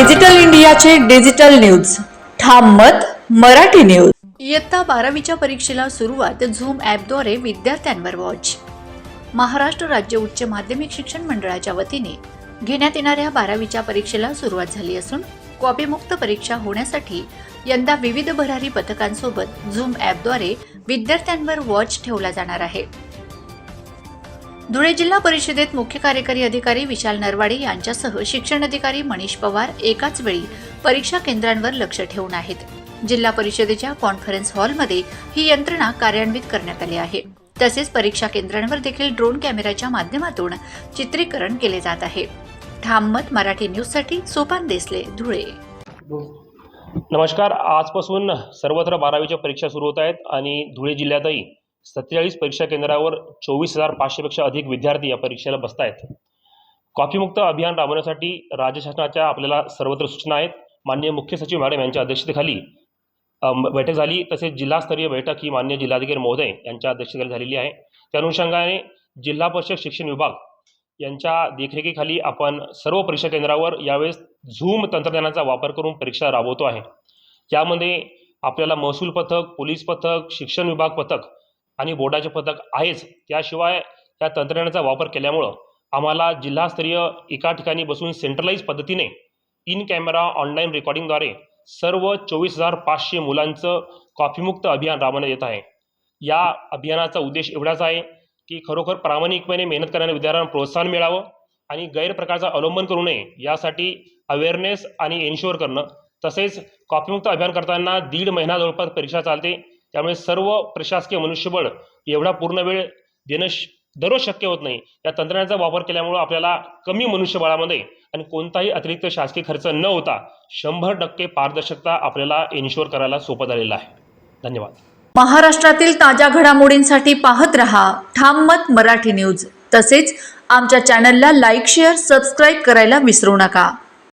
Digital इंडियाचे digital news. ठाम मत मराठी न्यूज. इयत्ता बारावीच्या परीक्षेला सुरुवात झूम ॲपद्वारे विद्यार्थ्यांवर वॉच. महाराष्ट्र राज्य उच्च माध्यमिक शिक्षण मंडळाच्या वतीने घेण्यात येणाऱ्या बारावीच्या परीक्षेला सुरुवात झाली असून कॉपीमुक्त परीक्षा होण्यासाठी यंदा विविध भरारी पथकांसोबत झूम ॲपद्वारे विद्यार्थ्यांवर वॉच ठेवला जाणार आहे. धुळे जिल्हा परिषदेत मुख्य कार्यकारी अधिकारी विशाल नरवाडे यांच्यासह शिक्षण अधिकारी मनीष पवार एकाच वेळी परीक्षा केंद्रांवर लक्ष ठेवून आहेत. जिल्हा परिषदेच्या कॉन्फरन्स हॉलमध्ये ही यंत्रणा कार्यान्वित करण्यात आली आहे. तसेच परीक्षा केंद्रांवर देखील ड्रोन कॅमेऱ्याच्या माध्यमातून चित्रीकरण केले जात आहे. ठाम मत मराठी न्यूजसाठी सोपान देसले धुळे. नमस्कार. आजपासून सर्वत्र बारावीच्या परीक्षा सुरू होत आहेत आणि धुळे जिल्ह्यातही सत्तेचाळीस परीक्षा केंद्रावर चोवीस हजार पाचशेपेक्षा अधिक विद्यार्थी या परीक्षेला बसत आहेत कॉफीमुक्त अभियान राबवण्यासाठी राज्य शासनाच्या आपल्याला सर्वत्र सूचना आहेत. माननीय मुख्य सचिव मॅडम यांच्या अध्यक्षतेखाली बैठक झाली. तसेच जिल्हास्तरीय बैठक ही मान्य जिल्हाधिकारी महोदय यांच्या अध्यक्षतेखाली झालेली आहे. त्या अनुषंगाने जिल्हा परिषद शिक्षण विभाग यांच्या देखरेखीखाली आपण सर्व परीक्षा केंद्रावर यावेळेस झूम तंत्रज्ञानाचा वापर करून परीक्षा राबवतो आहे. यामध्ये आपल्याला महसूल पथक पोलीस पथक शिक्षण विभाग पथक आणि बोर्डाचे पथक आहेच. त्याशिवाय त्या तंत्रज्ञानाचा वापर केल्यामुळं आम्हाला जिल्हास्तरीय एका ठिकाणी बसून सेंट्रलाइज पद्धतीने इन कॅमेरा ऑनलाईन रेकॉर्डिंगद्वारे सर्व चोवीस हजार पाचशे मुलांचं कॉफीमुक्त अभियान राबवण्यात येत आहे. या अभियानाचा उद्देश एवढाच आहे की खरोखर प्रामाणिकपणे मेहनत करणाऱ्या विद्यार्थ्यांना प्रोत्साहन मिळावं आणि गैरप्रकारचा अवलंबन करू नये यासाठी अवेअरनेस आणि एन्श्युअर करणं तसेच कॉफीमुक्त अभियान करताना दीड महिना जवळपास परीक्षा चालते. त्यामुळे सर्व प्रशासकीय मनुष्यबळ एवढा पूर्ण वेळ देणं श दररोज शक्य होत नाही. या तंत्रज्ञानाचा वापर केल्यामुळं आपल्याला कमी मनुष्यबळामध्ये आणि कोणताही अतिरिक्त शासकीय खर्च न होता शंभर टक्के पारदर्शकता आपल्याला इन्शुअर करायला सोपं झालेलं आहे. धन्यवाद. महाराष्ट्रातील ताज्या घडामोडींसाठी पाहत रहा ठाम मत मराठी न्यूज. तसेच आमच्या चॅनलला लाईक शेअर सबस्क्राईब करायला विसरू नका.